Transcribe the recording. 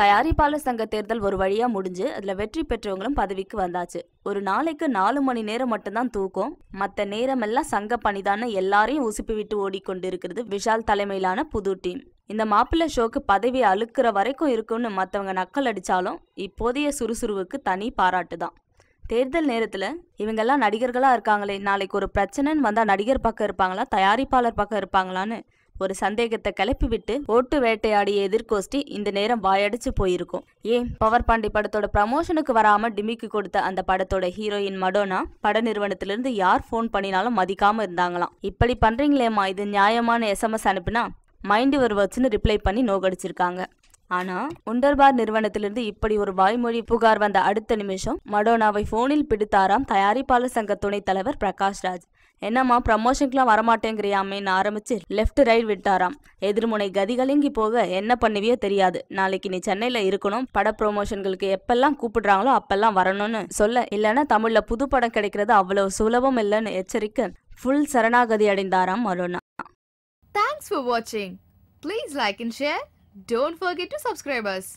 தயாரிப்பாளர் சங்க தேர்தல் ஒரு வழியா முடிஞ்சு அதுல வெற்றி பெற்றவங்களும் பதவிக்கு வந்தாச்சு. ஒரு நாளைக்கு நாலு மணி நேரம் மட்டும்தான் தூக்கம். மத்த நேரமெல்லாம் சங்க பணிதான எல்லாரையும் உசுப்பி விட்டு ஓடிக்கொண்டு இருக்கிறது விஷால் தலைமையிலான புது டீம். இந்த மாப்பிள்ளை ஷோக்கு பதவி அழுக்கிற வரைக்கும் இருக்கும்னு மத்தவங்க நக்கல் அடிச்சாலும் இப்போதைய சுறுசுறுவுக்கு தனி பாராட்டு தான் தேர்தல் நேரத்துல இவங்கெல்லாம் நடிகர்களா இருக்காங்களே நாளைக்கு ஒரு பிரச்சனைன்னு வந்தா நடிகர் பக்கம் இருப்பாங்களா தயாரிப்பாளர் பக்கம் இருப்பாங்களான்னு ஒரு சந்தேகத்தை கிளப்பி விட்டு ஓட்டு வேட்டையாடிய எதிர்கோஷ்டி இந்த நேரம் வாயடிச்சு போயிருக்கும். ஏன்? பவர் பாண்டி படத்தோட ப்ரமோஷனுக்கு வராம டிமிக்கு கொடுத்த அந்த படத்தோட ஹீரோயின் மடோனா பட நிறுவனத்திலிருந்து யார் ஃபோன் பண்ணினாலும் மதிக்காம இருந்தாங்களாம். இப்படி பண்றீங்களேம்மா இது நியாயமான எஸ்எம்எஸ் அனுப்புனா? மைண்ட் ஒரு வச்சுன்னு ரிப்ளை பண்ணி நோகடிச்சிருக்காங்க. ஆனா உண்டர்பார் நிறுவனத்திலிருந்து இப்படி ஒரு வாய்மொழி புகார் வந்த அடுத்த நிமிஷம் மடோனாவை போனில் பிடித்தாராம் தயாரிப்பாளர் சங்க துணைத் தலைவர் பிரகாஷ்ராஜ். என்னம்மா ப்ரமோஷனுக்குலாம் வரமாட்டேங்கிறியாமேன்னு ஆரம்பிச்சு லெஃப்ட் ரைட் விட்டாராம். எதிர்முனை கதிகலங்கி போக என்ன பண்ணுவியோ தெரியாது. நாளைக்கு நீ சென்னையில் இருக்கணும் பட ப்ரொமோஷன்களுக்கு எப்பெல்லாம் கூப்பிடுறாங்களோ அப்பெல்லாம் வரணும்னு சொல்ல இல்லைன்னா தமிழில் புது படம் கிடைக்கிறது அவ்வளவு சுலபம் இல்லைன்னு எச்சரிக்க ஃபுல் சரணாகதி அடைந்தாராம் அருணா. தேங்க்ஸ் ஃபார் வாட்சிங் please like and share don't forget to subscribers.